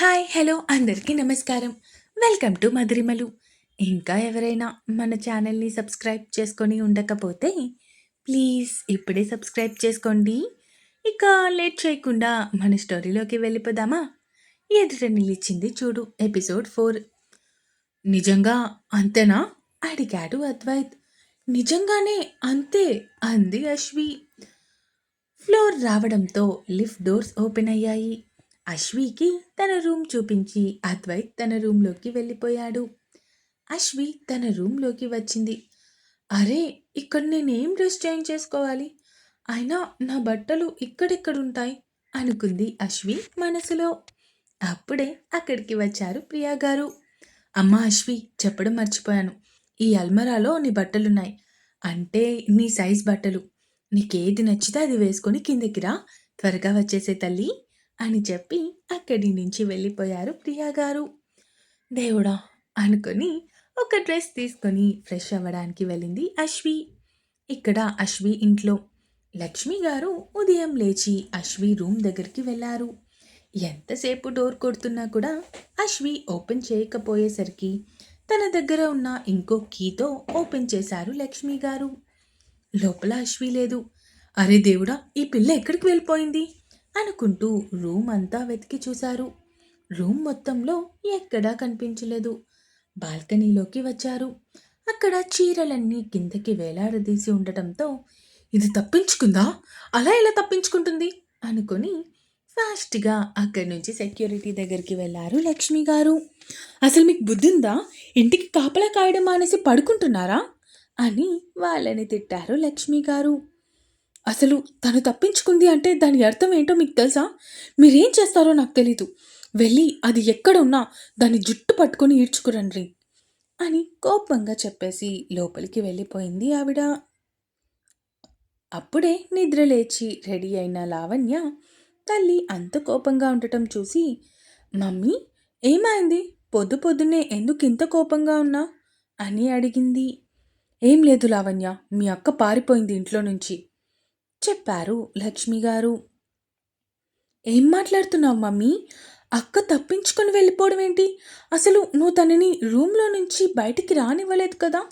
Hi hello అందరికీ నమస్కారం. Welcome to Madhurimalu. ఇంకా ఎవరైనా మన ఛానల్ని సబ్స్క్రైబ్ చేసుకొని ఉండకపోతే ప్లీజ్ ఇప్పుడే సబ్స్క్రైబ్ చేసుకోండి. ఇక లేట్ చేయకుండా మన స్టోరీలోకి వెళ్ళిపోదామా? ఎదుట నిలిచింది చూడు ఎపిసోడ్ ఫోర్. నిజంగా అంతేనా? అడిగాడు అద్వైత్. నిజంగానే అంతే అంది అశ్వి. ఫ్లోర్ రావడంతో లిఫ్ట్ డోర్స్ ఓపెన్ అయ్యాయి. అశ్వికి తన రూమ్ చూపించి అద్వైత్ తన రూమ్లోకి వెళ్ళిపోయాడు. అశ్వి తన రూమ్లోకి వచ్చింది. అరే ఇక్కడ నేనేం డ్రెస్ చేంజ్ చేసుకోవాలి? అయినా నా బట్టలు ఇక్కడెక్కడుంటాయి? అనుకుంది అశ్వి మనసులో. అప్పుడే అక్కడికి వచ్చారు ప్రియా గారు. అమ్మ అశ్వి చెప్పడం మర్చిపోయాను. ఈ అల్మరాలో నీ బట్టలున్నాయి. అంటే నీ సైజ్ బట్టలు. నీకేది నచ్చితే అది వేసుకొని కిందకి రా. త్వరగా వచ్చేసే తల్లి. అని చెప్పి అక్కడి నుంచి వెళ్ళిపోయారు ప్రియా గారు. దేవుడా అనుకొని ఒక డ్రెస్ తీసుకొని ఫ్రెష్ అవ్వడానికి వెళ్ళింది అశ్వి. ఇక్కడ అశ్వి ఇంట్లో. లక్ష్మి గారు ఉదయం లేచి అశ్వి రూమ్ దగ్గరికి వెళ్ళారు. ఎంతసేపు డోర్ కొడుతున్నా కూడా అశ్వి ఓపెన్ చేయకపోయేసరికి తన దగ్గర ఉన్న ఇంకో కీతో ఓపెన్ చేశారు లక్ష్మి గారు. లోపల అశ్వి లేదు. అరే దేవుడా ఈ పిల్ల ఎక్కడికి వెళ్ళిపోయింది? అనుకుంటూ రూమ్ అంతా వెతికి చూశారు. రూమ్ మొత్తంలో ఎక్కడా కనిపించలేదు. బాల్కనీలోకి వచ్చారు. అక్కడ చీరలన్నీ కిందకి వేలాడదీసి ఉండటంతో ఇది తప్పించుకుందా? అలా ఎలా తప్పించుకుంటుంది? అనుకొని ఫాస్ట్గా అక్కడి నుంచి సెక్యూరిటీ దగ్గరికి వెళ్ళారు లక్ష్మి గారు. అసలు మీకు బుద్ధిందా? ఇంటికి కాపలా కాయడం మానేసి పడుకుంటున్నారా? అని వాళ్ళని తిట్టారు లక్ష్మి గారు. అసలు తను తప్పించుకుంది అంటే దాని అర్థం ఏంటో మీకు తెలుసా? మీరేం చేస్తారో నాకు తెలీదు. వెళ్ళి అది ఎక్కడ ఉన్నా దాన్ని జుట్టు పట్టుకొని ఈడ్చుకురండి అని కోపంగా చెప్పేసి లోపలికి వెళ్ళిపోయింది ఆవిడ. అప్పుడే నిద్ర లేచి రెడీ అయిన లావణ్య తల్లి అంత కోపంగా ఉండటం చూసి మమ్మీ ఏమైంది? పొద్దు పొద్దున్నే ఎందుకు ఇంత కోపంగా ఉన్నా? అని అడిగింది. ఏం లేదు లావణ్య మీ అక్క పారిపోయింది ఇంట్లో నుంచి. చెప్పారు లక్ష్మి గారు. ఏం మాట్లాడుతున్నావు మమ్మీ? అక్క తప్పించుకొని వెళ్ళిపోవడం ఏంటి? అసలు నువ్వు తనని రూమ్లో నుంచి బయటికి రానివ్వలేదు కదా?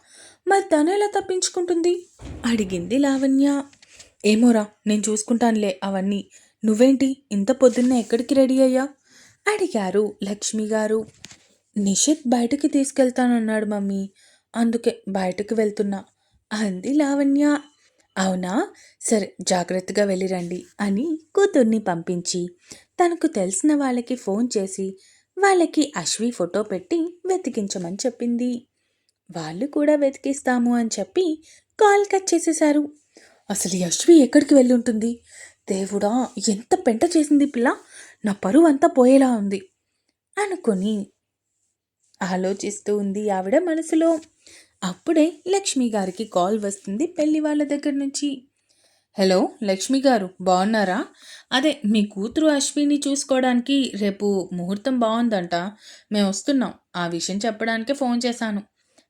మరి తను ఎలా తప్పించుకుంటుంది? అడిగింది లావణ్య. ఏమోరా నేను చూసుకుంటానులే అవన్నీ. నువ్వేంటి? ఇంత పొద్దున్న ఎక్కడికి రెడీ అయ్యా? అడిగారు లక్ష్మి గారు. నిషిత్ బయటకి తీసుకెళ్తానన్నాడు మమ్మీ. అందుకే బయటకు వెళ్తున్నా అంది లావణ్య. అవునా? సరే జాగ్రత్తగా వెళ్ళిరండి అని కూతుర్ని పంపించి తనకు తెలిసిన వాళ్ళకి ఫోన్ చేసి వాళ్ళకి అశ్వి ఫోటో పెట్టి వెతికించమని చెప్పింది. వాళ్ళు కూడా వెతికిస్తాము అని చెప్పి కాల్ కట్ చేసేశారు. అసలు ఈ అశ్వి ఎక్కడికి వెళ్ళి ఉంటుంది దేవుడా ఎంత పెంట చేసింది పిల్ల? నా పరువు అంతా పోయేలా ఉంది అనుకొని ఆలోచిస్తూ ఉంది ఆవిడ మనసులో. అప్పుడే లక్ష్మి గారికి కాల్ వస్తుంది పెళ్ళి వాళ్ళ దగ్గర నుంచి. హలో లక్ష్మి గారు బాగున్నారా? అదే మీ కూతురు అశ్విని చూసుకోవడానికి రేపు ముహూర్తం బాగుందంట. మేము వస్తున్నాం. ఆ విషయం చెప్పడానికే ఫోన్ చేశాను.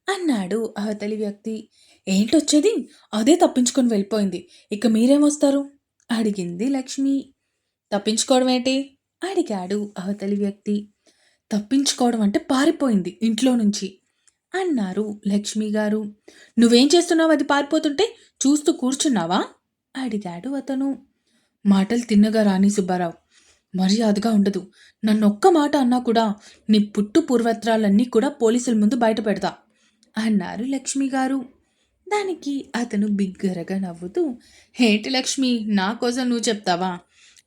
అన్నాడు అవతలి వ్యక్తి. ఏంటొచ్చేది? అదే తప్పించుకొని వెళ్ళిపోయింది. ఇక మీరేమొస్తారు అడిగింది లక్ష్మి. తప్పించుకోవడం ఏంటి? అడిగాడు అవతలి వ్యక్తి. తప్పించుకోవడం అంటే పారిపోయింది ఇంట్లో నుంచి. అన్నారు లక్ష్మి గారు. నువ్వేం చేస్తున్నావు? అది పారిపోతుంటే చూస్తూ కూర్చున్నావా? అడిగాడు అతను. మాటలు తిన్నగా రాని సుబ్బారావు మర్యాదగా ఉండదు. నన్ను ఒక్క మాట అన్నా కూడా నీ పుట్టు పూర్వత్రాలన్నీ కూడా పోలీసుల ముందు బయట పెడతా అన్నారు లక్ష్మి గారు. దానికి అతను బిగ్గరగా నవ్వుతూ హేటి లక్ష్మి నా కోసం నువ్వు చెప్తావా?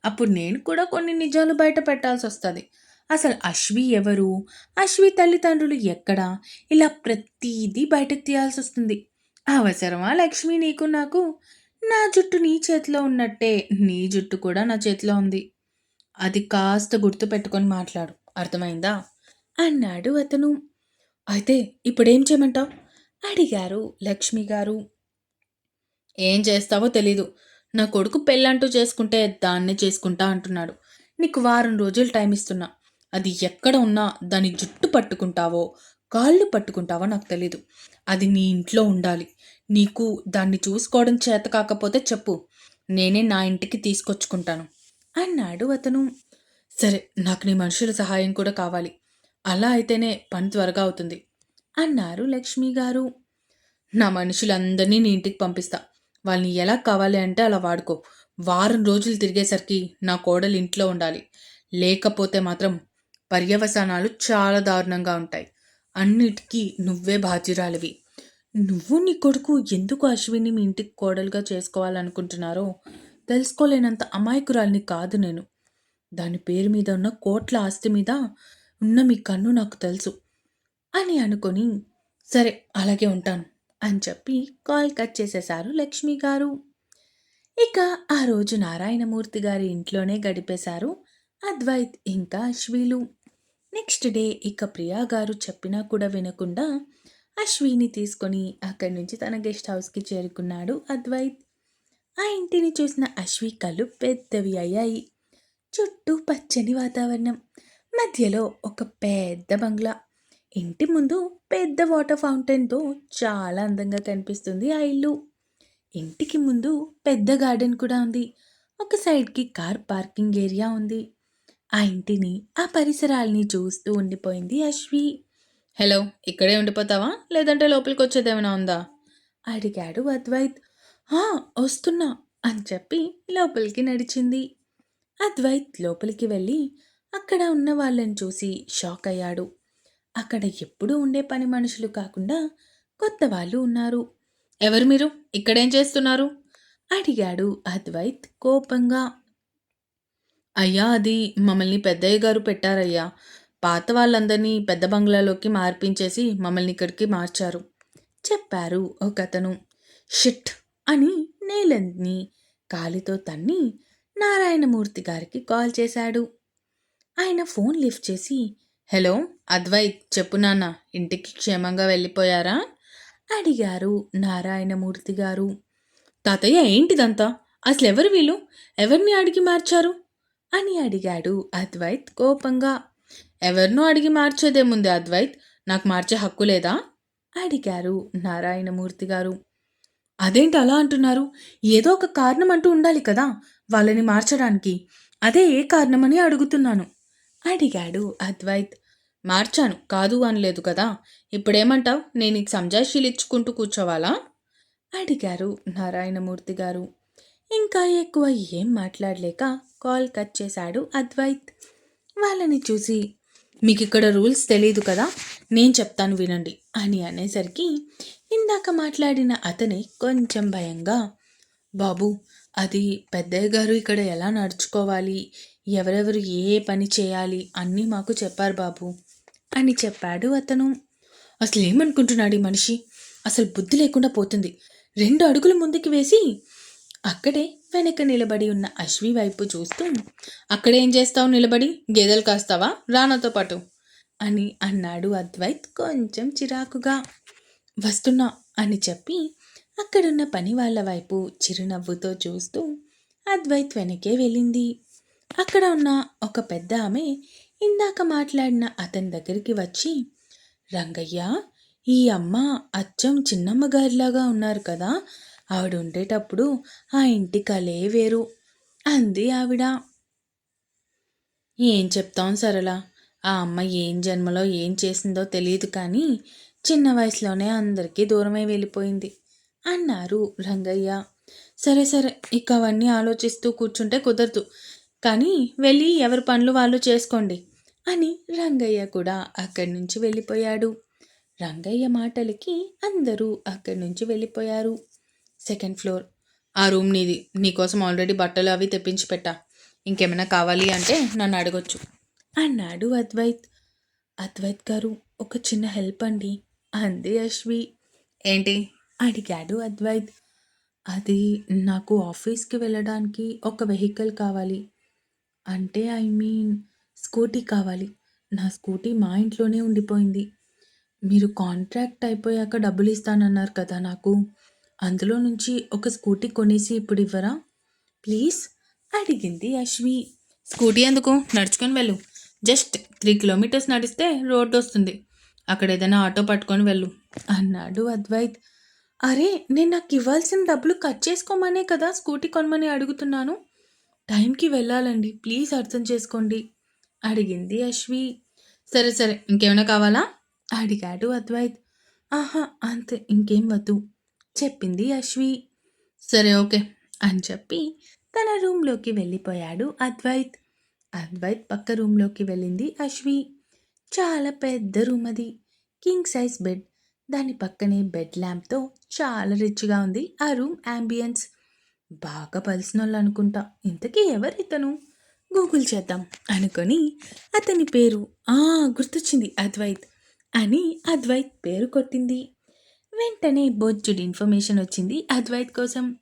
అప్పుడు నేను కూడా కొన్ని నిజాలు బయట పెట్టాల్సి వస్తుంది అసలు అశ్వి ఎవరు? అశ్వి తల్లిదండ్రులు ఎక్కడ? ఇలా ప్రతిదీ బయటకు తీయాల్సి వస్తుంది అవసరమా లక్ష్మి నీకు నాకు? నా జుట్టు నీ చేతిలో ఉన్నట్టే. నీ జుట్టు కూడా నా చేతిలో ఉంది. అది కాస్త గుర్తు పెట్టుకొని మాట్లాడు. అర్థమైందా? అన్నాడు అతను. అయితే ఇప్పుడేం చేయమంటావు? అడిగారు లక్ష్మి గారు. ఏం చేస్తావో తెలీదు. నా కొడుకు పెళ్ళంటూ చేసుకుంటే దాన్నే చేసుకుంటా అంటున్నాడు. నీకు వారం రోజులు టైం ఇస్తున్నా అది ఎక్కడ ఉన్నా దాని జుట్టు పట్టుకుంటావో కాళ్ళు పట్టుకుంటావో నాకు తెలీదు. అది నీ ఇంట్లో ఉండాలి. నీకు దాన్ని చూసుకోవడం చేత కాకపోతే చెప్పు. నేనే నా ఇంటికి తీసుకొచ్చుకుంటాను. అన్నాడు అతను. సరే నాకు నీ మనుషుల సహాయం కూడా కావాలి. అలా అయితేనే పని త్వరగా అవుతుంది. అన్నారు లక్ష్మి గారు. నా మనుషులందరినీ నీ ఇంటికి పంపిస్తా. వాళ్ళని ఎలా కావాలి అంటే అలా వాడుకో. వారం రోజులు తిరిగేసరికి నా కోడలు ఇంట్లో ఉండాలి. లేకపోతే మాత్రం పర్యవసానాలు చాలా దారుణంగా ఉంటాయి. అన్నిటికీ నువ్వే బాధ్యురాలివి. నువ్వు నీ కొడుకు ఎందుకు అశ్విని మీ ఇంటికి కోడలుగా చేసుకోవాలనుకుంటున్నారో తెలుసుకోలేనంత అమాయకురాలిని కాదు నేను. దాని పేరు మీద ఉన్న కోట్ల ఆస్తి మీద ఉన్న మీ కన్ను నాకు తెలుసు. అని అనుకొని సరే అలాగే ఉంటాను అని చెప్పి కాల్ కట్ చేసేశారు లక్ష్మి గారు. ఇక ఆ రోజు నారాయణమూర్తి గారి ఇంట్లోనే గడిపేశారు అద్వైత్ ఇంకా అశ్వీలు. నెక్స్ట్ డే ఇక ప్రియా గారు చెప్పినా కూడా వినకుండా అశ్విని తీసుకొని అక్కడి నుంచి తన గెస్ట్ హౌస్కి చేరుకున్నాడు అద్వైత్. ఆ ఇంటిని చూసిన అశ్వి కళ్ళు పెద్దవి అయ్యాయి. చుట్టూ పచ్చని వాతావరణం. మధ్యలో ఒక పెద్ద బంగ్లా. ఇంటి ముందు పెద్ద వాటర్ ఫౌంటైన్తో చాలా అందంగా కనిపిస్తుంది ఆ ఇల్లు. ఇంటికి ముందు పెద్ద గార్డెన్ కూడా ఉంది. ఒక సైడ్కి కార్ పార్కింగ్ ఏరియా ఉంది. ఆ ఇంటిని ఆ పరిసరాల్ని చూస్తూ ఉండిపోయింది అశ్వి. హలో ఇక్కడే ఉండిపోతావా? లేదంటే లోపలికి వచ్చేదేమైనా ఉందా? అడిగాడు అద్వైత్. "ఆ, వస్తున్నా అని చెప్పి లోపలికి నడిచింది. అద్వైత్ లోపలికి వెళ్ళి అక్కడ ఉన్న వాళ్ళని చూసి షాక్ అయ్యాడు. అక్కడ ఎప్పుడూ ఉండే పని మనుషులు కాకుండా కొత్త వాళ్ళు ఉన్నారు. ఎవరు మీరు? ఇక్కడేం చేస్తున్నారు? అడిగాడు అద్వైత్ కోపంగా. అయ్యా అది మమ్మల్ని పెద్దయ్య గారు పెట్టారయ్యా. పాత వాళ్ళందరినీ పెద్ద బంగ్లాలోకి మార్పించేసి మమ్మల్ని ఇక్కడికి మార్చారు. చెప్పారు ఒకతను. షిట్! అని నేలని కాలితో తన్ని నారాయణమూర్తి గారికి కాల్ చేశాడు. ఆయన ఫోన్ లిఫ్ట్ చేసి హలో అద్వైత్ చెప్పు నాన్న ఇంటికి క్షేమంగా వెళ్ళిపోయారా? అడిగారు నారాయణమూర్తి గారు. తాతయ్య ఏంటిదంతా? అసలు ఎవరు వీళ్ళు? ఎవరిని అడిగి మార్చారు? అని అడిగాడు అద్వైత్ కోపంగా. ఎవరినో అడిగి మార్చేదేముంది అద్వైత్ నాకు మార్చే హక్కు లేదా? అడిగారు నారాయణమూర్తి గారు. అదేంటి అలా అంటున్నారు? ఏదో ఒక కారణం అంటూ ఉండాలి కదా వాళ్ళని మార్చడానికి. అదే ఏ కారణమని అడుగుతున్నాను. అడిగాడు అద్వైత్. మార్చాను కాదు అనలేదు కదా? ఇప్పుడేమంటావు? నేను నీకు సంజాయిషీలు ఇచ్చుకుంటూ కూర్చోవాలా? అడిగారు నారాయణమూర్తి గారు. ఇంకా ఎక్కువ ఏం మాట్లాడలేక కాల్ కట్ చేశాడు అద్వైత్. వాళ్ళని చూసి మీకు ఇక్కడ రూల్స్ తెలియదు కదా నేను చెప్తాను వినండి అని అనేసరికి ఇందాక మాట్లాడిన అతని కొంచెం భయంగా బాబు అది పెద్దయ్య గారు ఇక్కడ ఎలా నడుచుకోవాలి ఎవరెవరు ఏ పని చేయాలి అన్నీ మాకు చెప్పారు బాబు అని చెప్పాడు అతను. అసలు ఏమనుకుంటున్నాడు ఈ మనిషి? అసలు బుద్ధి లేకుండా పోతుంది. రెండు అడుగులు ముందుకు వేసి అక్కడే వెనక నిలబడి ఉన్న అశ్వి వైపు చూస్తూ అక్కడేం చేస్తావు నిలబడి? గేదెలు కాస్తావా? రానాతో పాటు అని అన్నాడు అద్వైత్ కొంచెం చిరాకుగా. వస్తున్నా అని చెప్పి అక్కడున్న పని వాళ్ళ వైపు చిరునవ్వుతో చూస్తూ అద్వైత్ వెనకే వెళ్ళింది. అక్కడ ఉన్న ఒక పెద్ద ఆమె ఇందాక మాట్లాడిన అతని దగ్గరికి వచ్చి రంగయ్య ఈ అమ్మ అచ్చం చిన్నమ్మ గారిలాగా ఉన్నారు కదా ఆవిడ ఉండేటప్పుడు ఆ ఇంటి కలే వేరు అంది ఆవిడ. ఏం చెప్తాం సరళ? ఆ అమ్మ ఏం జన్మలో ఏం చేసిందో తెలియదు కానీ చిన్న వయసులోనే అందరికీ దూరమై వెళ్ళిపోయింది అన్నారు రంగయ్య. సరే సరే ఇక అవన్నీ ఆలోచిస్తూ కూర్చుంటే కుదరదు కానీ వెళ్ళి ఎవరి పనులు వాళ్ళు చేసుకోండి అని రంగయ్య కూడా అక్కడి నుంచి వెళ్ళిపోయాడు. రంగయ్య మాటలకి అందరూ అక్కడి నుంచి వెళ్ళిపోయారు. Second floor. ఆ రూమ్ నీది. నీకోసం ఆల్రెడీ బట్టలు అవి తెప్పించి పెట్టా. ఇంకేమైనా కావాలి అంటే నన్ను అడగొచ్చు. అన్నాడు అద్వైత్. అద్వైత్ గారు ఒక చిన్న హెల్ప్ అండి. అంది అశ్వి. ఏంటి? అడిగాడు అద్వైత్. అది నాకు ఆఫీస్కి వెళ్ళడానికి ఒక వెహికల్ కావాలి. అంటే ఐ మీన్ స్కూటీ కావాలి. నా స్కూటీ మా ఇంట్లోనే ఉండిపోయింది. మీరు కాంట్రాక్ట్ అయిపోయాక డబ్బులు ఇస్తానన్నారు కదా నాకు. అందులో నుంచి ఒక స్కూటీ కొనేసి ఇప్పుడు ఇవ్వరా? ప్లీజ్ అడిగింది అశ్వి. స్కూటీ ఎందుకు? నడుచుకొని వెళ్ళు. జస్ట్ త్రీ కిలోమీటర్స్ నడిస్తే రోడ్డు వస్తుంది. అక్కడ ఏదైనా ఆటో పట్టుకొని వెళ్ళు. అన్నాడు అద్వైత్. అరే నేను నాకు ఇవ్వాల్సిన డబ్బులు కట్ చేసుకోమనే కదా స్కూటీ కొనమని అడుగుతున్నాను? టైంకి వెళ్ళాలండి. ప్లీజ్ అర్థం చేసుకోండి. అడిగింది అశ్వి. సరే సరే ఇంకేమైనా కావాలా? అడిగాడు అద్వైత్. ఆహా అంతే ఇంకేం వద్దు. చెప్పింది అశ్వి. సరే ఓకే అని చెప్పి తన రూమ్లోకి వెళ్ళిపోయాడు అద్వైత్. అద్వైత్ పక్క రూమ్లోకి వెళ్ళింది అశ్వి. చాలా పెద్ద రూమ్ అది. King size bed. దాని పక్కనే బెడ్ ల్యాంప్తో చాలా రిచ్గా ఉంది ఆ రూమ్ యాంబియన్స్. బాగా పలిసిన వాళ్ళు అనుకుంటా. ఇంతకీ ఎవరితను గూగుల్ చేద్దాం అనుకొని అతని పేరు ఆ గుర్తొచ్చింది అద్వైత్ అని అద్వైత్ పేరు కొట్టింది. వెంటనే బొజ్జుడి ఇన్ఫర్మేషన్ వచ్చింది అద్వైత్ కోసం.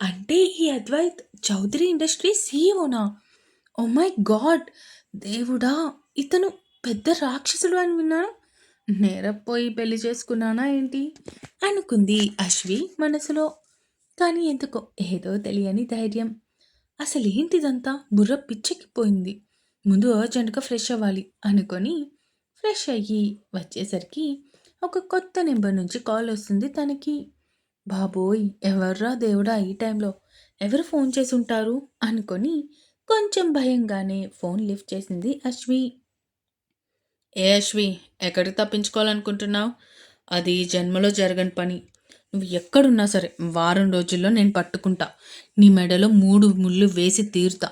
అంటే ఈ అద్వైత్ చౌదరి ఇండస్ట్రీ సీఈఓనా? Oh my god! దేవుడా! ఇతను పెద్ద రాక్షసుడు అని విన్నాను. నేరపోయి పెళ్ళి చేసుకున్నానా ఏంటి? అనుకుంది అశ్వి మనసులో. కానీ ఎందుకో ఏదో తెలియని ధైర్యం. అసలు ఏంటిదంతా బుర్ర పిచ్చెక్కిపోయింది. ముందు అర్జెంటుగా ఫ్రెష్ అవ్వాలి అనుకొని ఫ్రెష్ అయ్యి వచ్చేసరికి ఒక కొత్త నెంబర్ నుంచి కాల్ వస్తుంది. తనకి బాబోయ్ ఎవర్రా దేవుడా ఈ టైంలో? ఎవరు ఫోన్ చేసి ఉంటారు అనుకొని కొంచెం భయంగానే ఫోన్ లిఫ్ట్ చేసింది అశ్వి. ఏ అశ్వి ఎక్కడికి తప్పించుకోవాలనుకుంటున్నావు? అది జన్మలో జరగని పని. నువ్వు ఎక్కడున్నా సరే వారం రోజుల్లో నేను పట్టుకుంటా. నీ మెడలో మూడు ముళ్ళు వేసి తీరుతా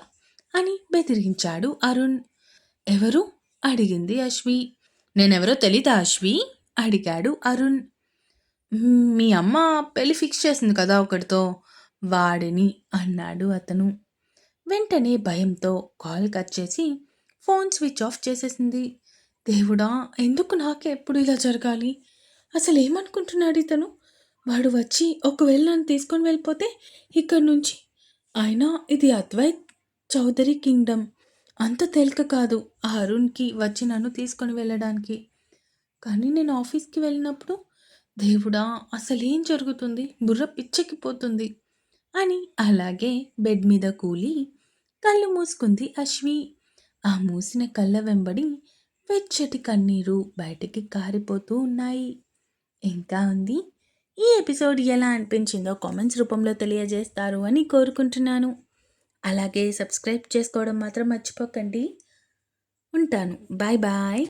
అని బెదిరించాడు అరుణ్. ఎవరు? అడిగింది అశ్వి. నేనెవరో తెలీదా అశ్వి? అడిగాడు అరుణ్. మీ అమ్మ పెళ్ళి ఫిక్స్ చేసింది కదా ఒకటితో వాడిని అన్నాడు అతను. వెంటనే భయంతో కాల్ కట్ చేసి ఫోన్ స్విచ్ ఆఫ్ చేసేసింది. దేవుడా ఎందుకు నాకే ఎప్పుడు ఇలా జరగాలి? అసలు ఏమనుకుంటున్నాడు ఇతను? వాడు వచ్చి ఒకవేళ నన్ను తీసుకొని వెళ్ళిపోతే ఇక్కడి నుంచి. అయినా ఇది అద్వైత్ చౌదరి కింగ్డమ్. అంత తేలిక కాదు ఆ అరుణ్కి వచ్చి నన్ను తీసుకొని వెళ్ళడానికి. కానీ నేను ఆఫీస్కి వెళ్ళినప్పుడు దేవుడా అసలేం జరుగుతుంది? బుర్ర పిచ్చెక్కిపోతుంది అని అలాగే బెడ్ మీద కూలి కళ్ళు మూసుకుంది అశ్వి. ఆ మూసిన కళ్ళ వెంబడి వెచ్చటి కన్నీరు బయటికి కారిపోతూ ఉన్నాయి. ఇంకా ఉంది ఈ ఎపిసోడ్ ఎలా అనిపించిందో కామెంట్స్ రూపంలో తెలియజేస్తారు అని కోరుకుంటున్నాను. అలాగే సబ్స్క్రైబ్ చేసుకోవడం మాత్రం మర్చిపోకండి. ఉంటాను. Bye bye.